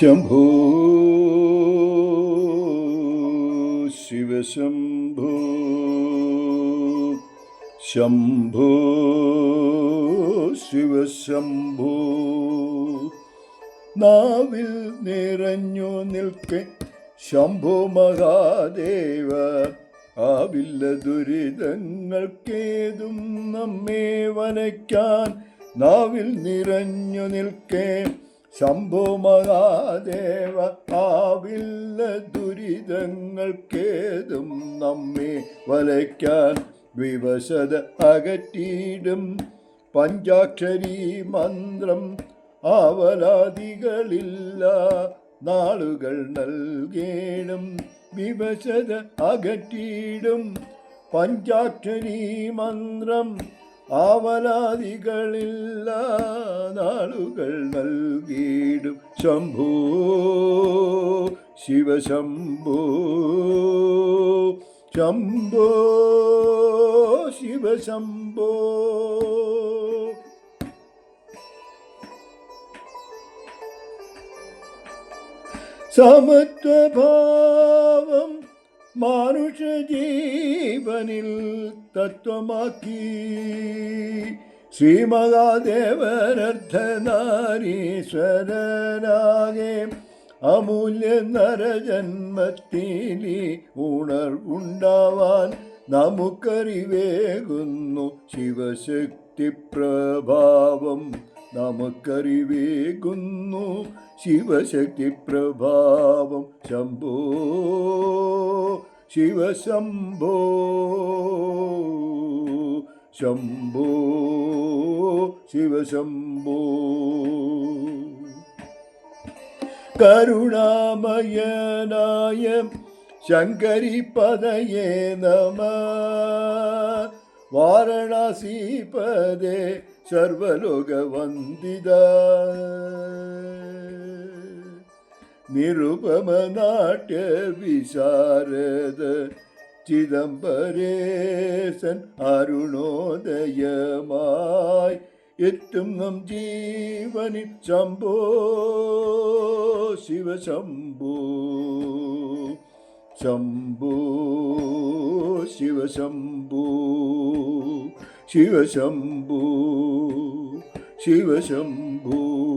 ശംഭോ ശിവശംഭോ ശംഭോ ശിവശംഭോ. നാവിൽ നിറഞ്ഞു നിൽക്കെ ശംഭോ മഹാദേവ ആവില്ല ദുരിതങ്ങൾക്കേതും നമ്മെ വനയ്ക്കാൻ. നാവിൽ നിറഞ്ഞു നിൽക്കെ ശംഭോ മഹാദേവ ആവില്ല ദുരിതങ്ങൾക്കേതും നമ്മെ വലയ്ക്കാൻ വിവശത അകറ്റിയിടും. പഞ്ചാക്ഷരി മന്ത്രം ആവലാദികളില്ല നാളുകൾ നൽകേണം വിവശത അകറ്റിയിടും. പഞ്ചാക്ഷരി മന്ത്രം ആവലാദികളില്ല നാളുകൾ നൽകിയിടും ശംഭോ ശിവശംഭോ. ശംഭോ ശിവശംഭോ. സമത്വഭാവം മാനുഷ ജീവനിൽ തത്വമാക്കി. ശ്രീമഹാദേവനർദ്ധനാരീശ്വരനാകെ അമൂല്യ നരജന്മത്തിലി ഉണർവുണ്ടാവാൻ നമുക്കറിവേകുന്നു ശിവശക്തി പ്രഭാവം നമുക്കറിവേകുന്നു ശിവശക്തി പ്രഭാവം ശംഭോ शिवशम्भो शम्भो शिवशम्भो करुणामयनाय शङ्करिपदये नमः वारणासीपदे सर्वलोकवन्दिदा സർവലോകവന്ദിത നിരുപമ നാട്യ വിശാരദ ചിദംബരേശൻ അരുണോദയമായി എത്തും നം ജീവനി ശംഭോ ശിവശംഭോ. ശംഭോ ശിവശംഭോ. ശിവശംഭോ. ശിവശംഭോ.